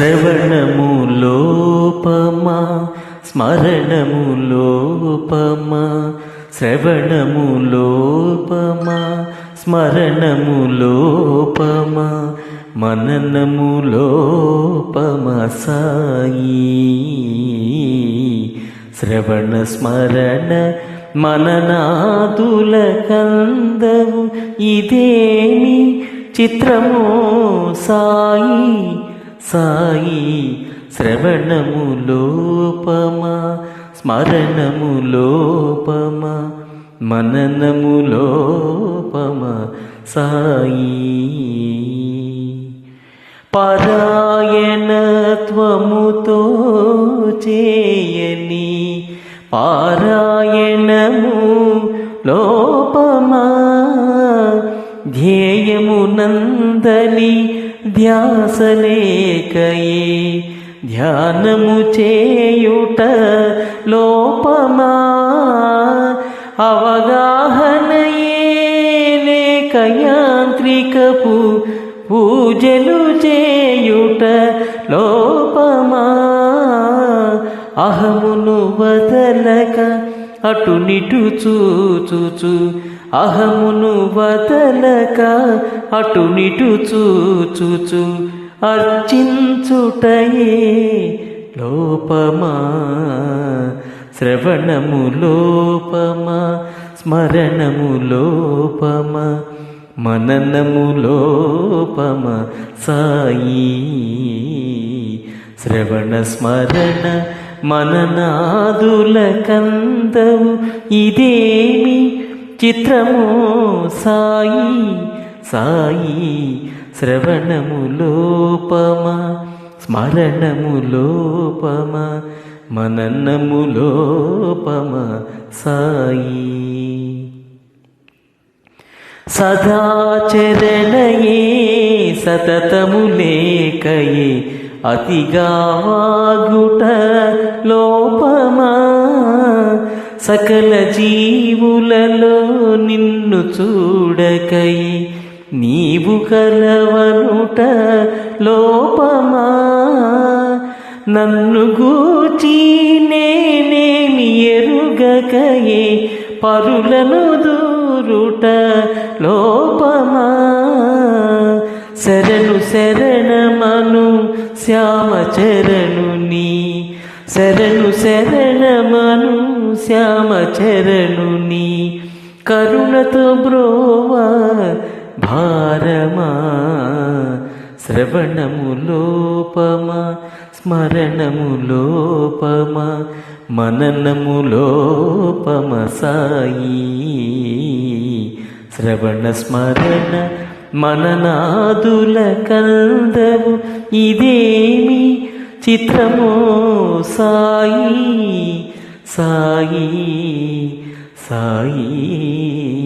శ్రవణము లోపమా? స్మరణము లోపమా? శ్రవణము లోపమా? స్మరణము లోపమా? మననము మననములోపమా సాయి? శ్రవణ స్మరణ మననాదుల కందవు ఇదేమి చిత్రమో సాయి? సాయి లోపమా స్మరణముపమా మననములోపమా సాయి. పరాయణత్వముతో చేయని పారాయణము లోపమా ధ్యేయము నందని ధ్యాసలేకయే ధ్యానము చేయుట లోపమా అవగాహనయే లేక యాంత్రికపు పూజలు చేయుట లోపమా అహమును వదలక అటు నిటు చూచుచు అహమును వదలక అటు నిటు చూచుచు అర్చించుటయే లోపమా? శ్రవణము లోపమా? స్మరణము లోపమా? మననము లోపమ? సాయి. శ్రవణ స్మరణ మననాదుల కందవు ఇదేమి? చిత్రము సాయి సాయి శ్రవణము లోపమ స్మరణము లోపమ మననము లోపమ సాయి. సదాచరణయే సతతము లేకయే అతిగా వాగుట లోపమా? సకల జీవులలో నిన్ను చూడకై నీవు కలవనుట లోపమా? నన్ను గూచి నేనేమి ఎరుగకయే? పరులను దూరుట లోపమా? శరణు శరణమను శ్యామచరణుని శరణు శరణమను శ్యామచరణుని కరుణతో బ్రోవ భారమా. శ్రవణము లోపమా. స్మరణము లోపమా. మననము లోపమ సాయి. శ్రవణ స్మరణ మననాదుల కందవు. ఇదేమి చిత్రమో సాయి సాయి సాయి.